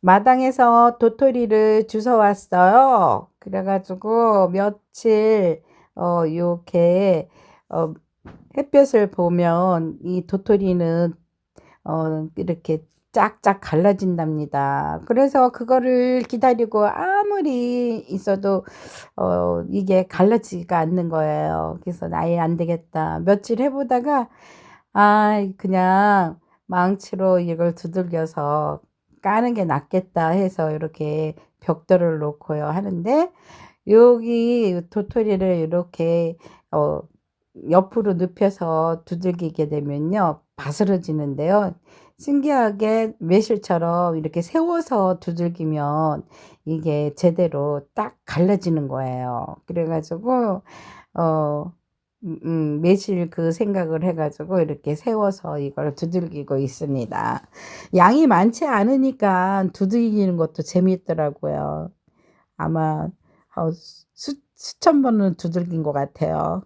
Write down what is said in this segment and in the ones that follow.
마당에서 도토리를 주워왔어요. 그래가지고 며칠 어 이렇게 어 햇볕을 보면 이 도토리는 어 이렇게 쫙쫙 갈라진답니다. 그래서 그거를 기다리고 아무리 있어도 어 이게 갈라지지가 않는 거예요. 그래서 '아예 안 되겠다.' 며칠 해 보다가 아 그냥 망치로 이걸 두들겨서 까는 게 낫겠다 해서 이렇게 벽돌을 놓고요 하는데 여기 도토리를 이렇게 어 옆으로 눕혀서 두들기게 되면요 바스러지는데요. 신기하게 매실처럼 이렇게 세워서 두들기면 이게 제대로 딱 갈라지는 거예요. 그래 가지고 어 음음 매실 그 생각을 해 가지고 이렇게 세워서 이걸 두들기고 있습니다. 양이 많지 않으니까 두들기는 것도 재미있더라고요. 아마 어수 수천 번은 두들긴 것 같아요.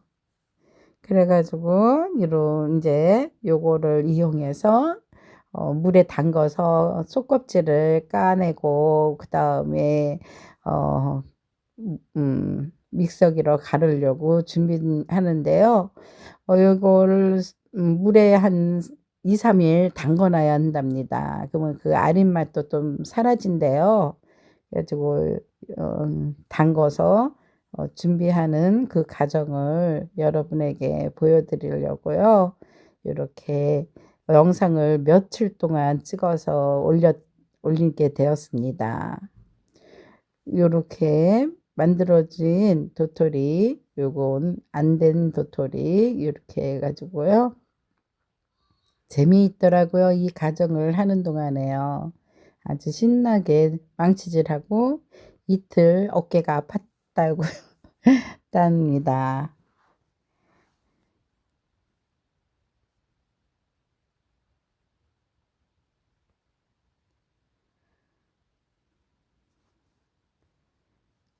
그래 가지고 요런 인제 요거를 이용해서 어 물에 담가서 속껍질을 까내고 그 다음에 어음음 믹서기로 갈으려고 준비하는데요. 어 요거를 음 물에 한 2-3일 담가 놔야 한답니다. 그러면 그 아린 맛도 좀 사라진대요. 그래 가지고 어 담가서 어 준비하는 그 과정을 여러분에게 보여 드리려고요. 요렇게 영상을 며칠 동안 찍어서 올려 올리게 되었습니다. 요렇게 만들어진 도토리 요건 안 된 도토리 요렇게 해 가지고요. 재미있더라고요. 이 과정을 하는 동안에요. 아주 신나게 망치질하고 이틀 어깨가 아팠다고 답니다.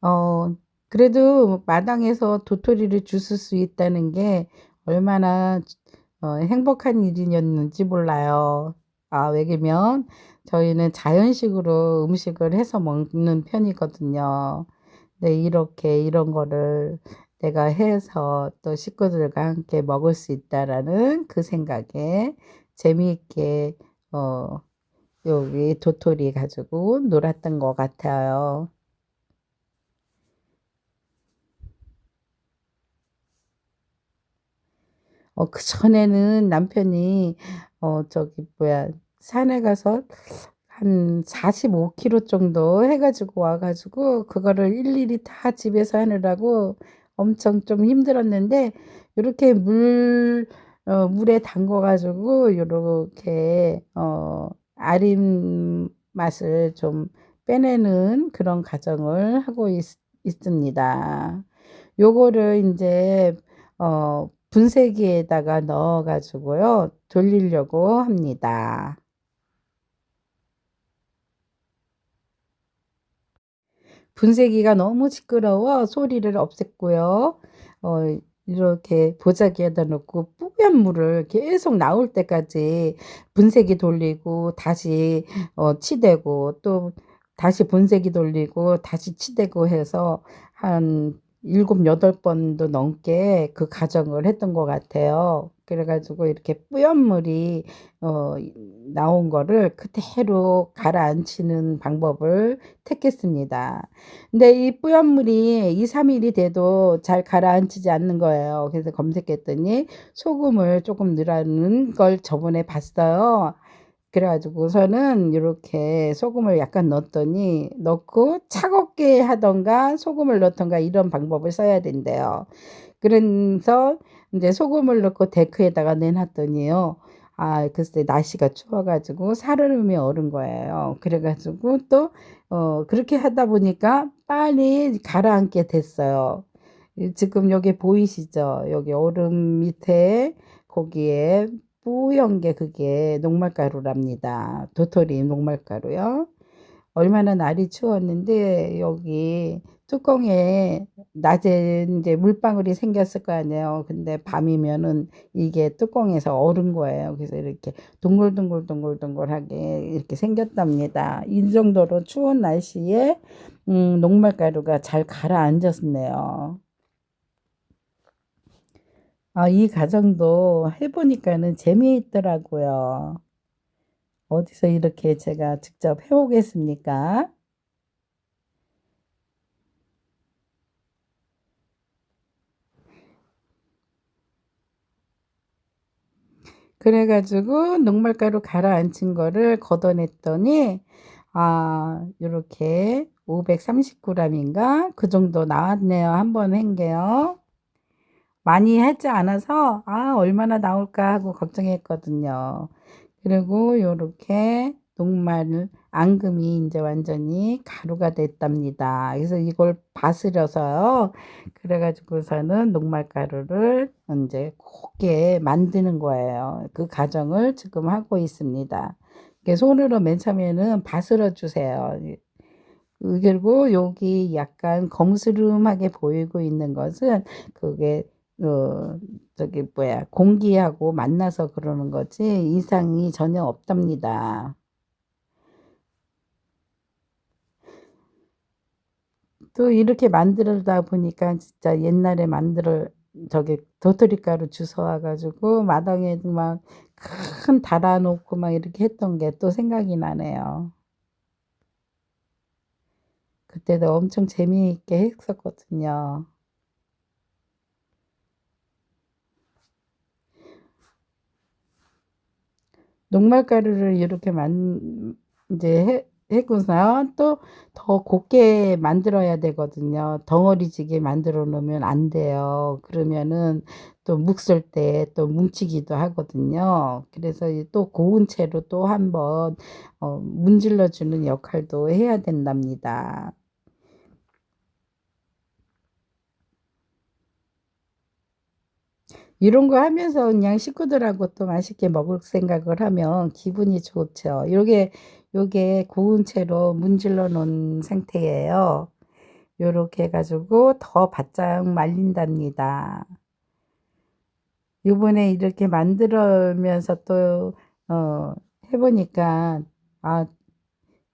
어 그래도 마당에서 도토리를 주실 수 있다는 게 얼마나 어 행복한 일이었는지 몰라요. 아 왜냐면 저희는 자연식으로 음식을 해서 먹는 편이거든요. 네 이렇게 이런 거를 내가 해서 또 식구들과 함께 먹을 수 있다라는 그 생각에 재미있게 어 여기 도토리 가지고 놀았던 것 같아요. 어 그 전에는 남편이 어 저기 뭐야 산에 가서 한 45 킬로 정도 해 가지고 와 가지고 그거를 일일이 다 집에서 하느라고 엄청 좀 힘들었는데 요렇게 물 어 물에 담가 가지고 요렇게 어 아린 맛을 좀 빼내는 그런 과정을 하고 있 있습니다. 요거를 인제 어 분쇄기에다가 넣어 가지고요 돌리려고 합니다. 분쇄기가 너무 시끄러워 소리를 없앴고요. 어 이렇게 보자기에다 놓고 뿌연 물을 계속 나올 때까지 분쇄기 돌리고 다시 어 치대고 또 다시 분쇄기 돌리고 다시 치대고 해서 한 7-8 번도 넘게 그 과정을 했던 것 같아요. 그래 가지고 이렇게 뿌연 물이 어 나온 거를 그대로 가라앉히는 방법을 택했습니다. 근데 이 뿌연 물이 2-3 일이 돼도 잘 가라앉히지 않는 거예요. 그래서 검색했더니 소금을 쪼금 넣으라는 걸 저번에 봤어요. 그래 가지고서는 요렇게 소금을 약간 넣었더니 넣고 차갑게 하든가 소금을 넣든가 이런 방법을 써야 된대요. 그래서 인제 소금을 넣고 데크에다가 내 놨더니요. 아 글쎄 날씨가 추워 가지고 살얼음이 얼은 거예요. 그래 가지고 또 어 그렇게 하다 보니까 빨리 가라앉게 됐어요. 이 지금 여기 보이시죠? 여기 얼음 밑에 거기에 뿌연 게 그게 녹말가루랍니다. 도토리 녹말가루요. 얼마나 날이 추웠는데 여기 뚜껑에 낮에 이제 물방울이 생겼을 거 아니에요. 근데 밤이면은 이게 뚜껑에서 얼은 거예요. 그래서 이렇게 동글동글동글동글하게 이렇게 생겼답니다. 이 정도로 추운 날씨에 음, 녹말가루가 잘 가라앉았네요. 아, 이 과정도 해보니까는 재미있더라고요. 어디서 이렇게 제가 직접 해오겠습니까? 그래가지고 녹말가루 가라앉힌 거를 걷어냈더니 아 요렇게 530g인가 그 정도 나왔네요 한번 한게요 많이 하지 않아서 아 얼마나 나올까 하고 걱정했거든요 그리고 요렇게 녹말 앙금이 이제 완전히 가루가 됐답니다. 그래서 이걸 바스려서요. 그래가지고서는 녹말 가루를 이제 곱게 만드는 거예요. 그 과정을 지금 하고 있습니다. 손으로 맨 처음에는 바스러 주세요. 그리고 여기 약간 검스름하게 보이고 있는 것은 그게 어, 저기 뭐야 공기하고 만나서 그러는 거지 이상이 전혀 없답니다. 또 이렇게 만들다 보니까 진짜 옛날에 만들어 저기 도토리 가루 주워 와 가지고 마당에 막 큰 달아놓고 막 이렇게 했던 게 또 생각이 나네요. 그때도 엄청 재미있게 했었거든요. 녹말가루를 이렇게 만 이제 해, 해고서 또더 곱게 만들어야 되거든요. 덩어리지게 만들어 놓으면 안 돼요. 그러면은 또 묵을 때 또 뭉치기도 하거든요. 그래서 또 고운 채로 또 한번 어, 문질러 주는 역할도 해야 된답니다. 이런 거 하면서 그냥 식구들하고 또 맛있게 먹을 생각을 하면 기분이 좋죠. 요게 요게 구운 채로 문질러 놓은 상태예요. 요렇게 해 가지고 더 바짝 말린답니다. 요번에 이렇게 만들면서 또 어, 해보니까 아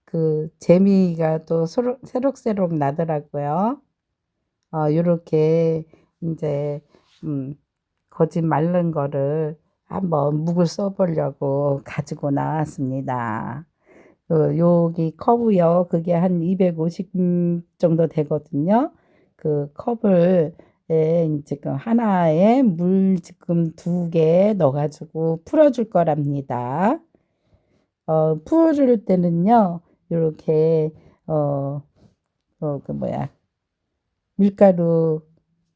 그 재미가 또 새록새록 나더라고요. 어, 요렇게 이제 음, 거짓 말른 거를 한번 묵을 써보려고 가지고 나왔습니다. 어, 여기 컵이요. 그게 한 250 정도 되거든요. 그 컵을 예, 지금 하나에 물 지금 두 개 넣어가지고 풀어줄 거랍니다. 어, 풀을 때는요, 이렇게, 어, 어, 그 뭐야, 밀가루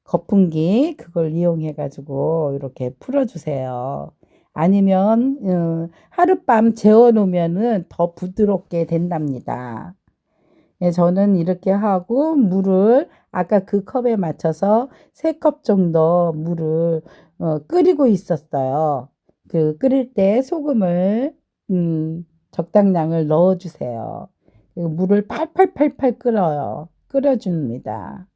거품기 그걸 이용해 가지고 이렇게 풀어주세요. 아니면 어, 하룻밤 재워 놓으면은 더 부드럽게 된답니다. 예, 저는 이렇게 하고 물을 아까 그 컵에 맞춰서 3컵 정도 물을 어, 끓이고 있었어요. 그 끓일 때 소금을 음, 적당량을 넣어 주세요. 물을 팔팔팔팔 끓어요. 끓여줍니다.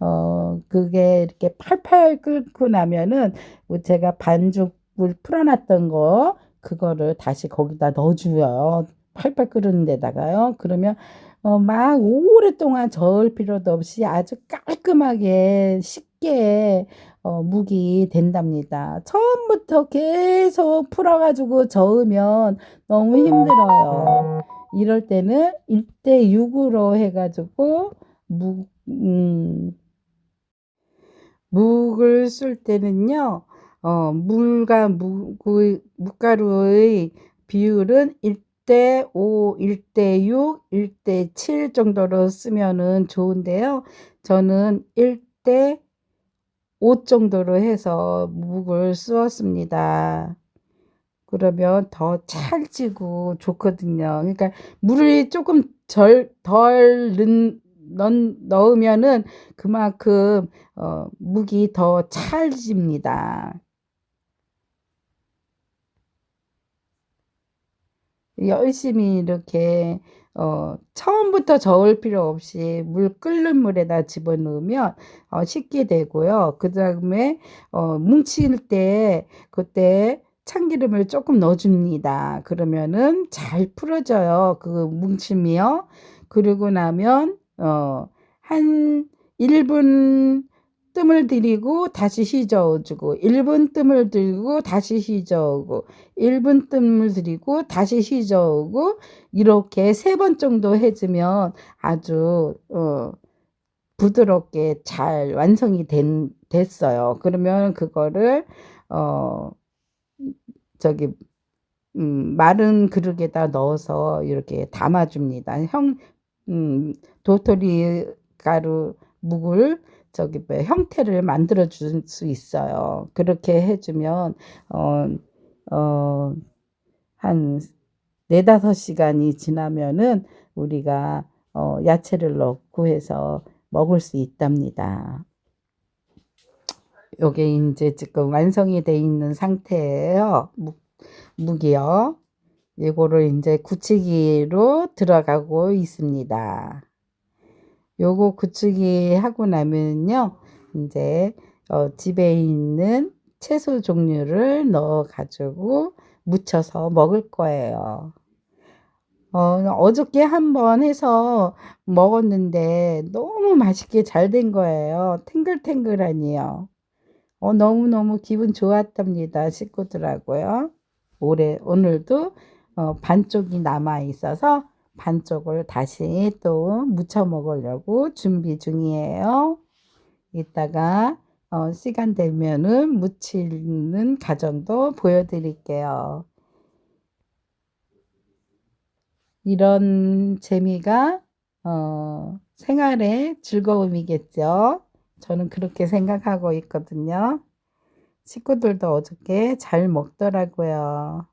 어, 그게 이렇게 팔팔 끓고 나면은 뭐 제가 반죽을 풀어놨던 거, 그거를 다시 거기다 넣어줘요. 팔팔 끓는 데다가요. 그러면 어, 막 오랫동안 저을 필요도 없이 아주 깔끔하게 쉽게 어, 묵이 된답니다. 처음부터 계속 풀어가지고 저으면 너무 힘들어요. 이럴 때는 1대 6으로 해가지고 묵, 음, 묵을 쓸 때는요, 어, 물과 무, 묵가루의 비율은 1대 5, 1대 6, 1대 7 정도로 쓰면은 좋은데요. 저는 1대 5 정도로 해서 묵을 쓰었습니다. 그러면 더 찰지고 좋거든요. 그러니까 물이 조금 덜, 덜 넣, 넣으면은 그만큼 어, 묵이 더 찰집니다. 열심히 이렇게 어 처음부터 저을 필요 없이 물 끓는 물에다 집어넣으면 어 식게 되고요. 그 다음에 어 뭉칠 때 그때 참기름을 쪼끔 넣어 줍니다. 그러면은 잘 풀어져요, 그 뭉침이요. 그러고 나면 어 한 1분 뜸을 들이고 다시 휘저어 주고 1분 뜸을 들이고 다시 휘저어 오고 1분 뜸을 들이고 다시 휘저어 오고 이렇게 3번 정도 해 주면 아주 어 부드럽게 잘 완성이 된 됐어요. 그러면 그거를 어 저기 음 마른 그릇에다 넣어서 이렇게 담아 줍니다. 형 음 도토리 가루 묵을 저기 뭐야 형태를 만들어 줄 수 있어요. 그렇게 해 주면 어어한4-5 시간이 지나면은 우리가 어 야채를 넣고 해서 먹을 수 있답니다. 요게 인제 지금 완성이 돼 있는 상태예요. 묵 묵이요. 요거를 인제 굳히기로 들어가고 있습니다. 요거 굳히기 하고 나면은요. 인제 어 집에 있는 채소 종류를 넣어 가지고 무쳐서 먹을 거예요. 어 어저께 1번 해서 먹었는데 너무 맛있게 잘 된 거예요. 탱글탱글하니요. 어 너무너무 기분 좋았답니다, 식구들하고요. 올해 오늘도 어 반쪽이 남아 있어서 반쪽을 다시 또 무쳐 먹으려고 준비 중이에요. 이따가 어 시간 되면은 무치는 과정도 보여 드릴게요. 이런 재미가 어 생활의 즐거움이겠죠. 저는 그렇게 생각하고 있거든요. 식구들도 어저께 잘 먹더라고요.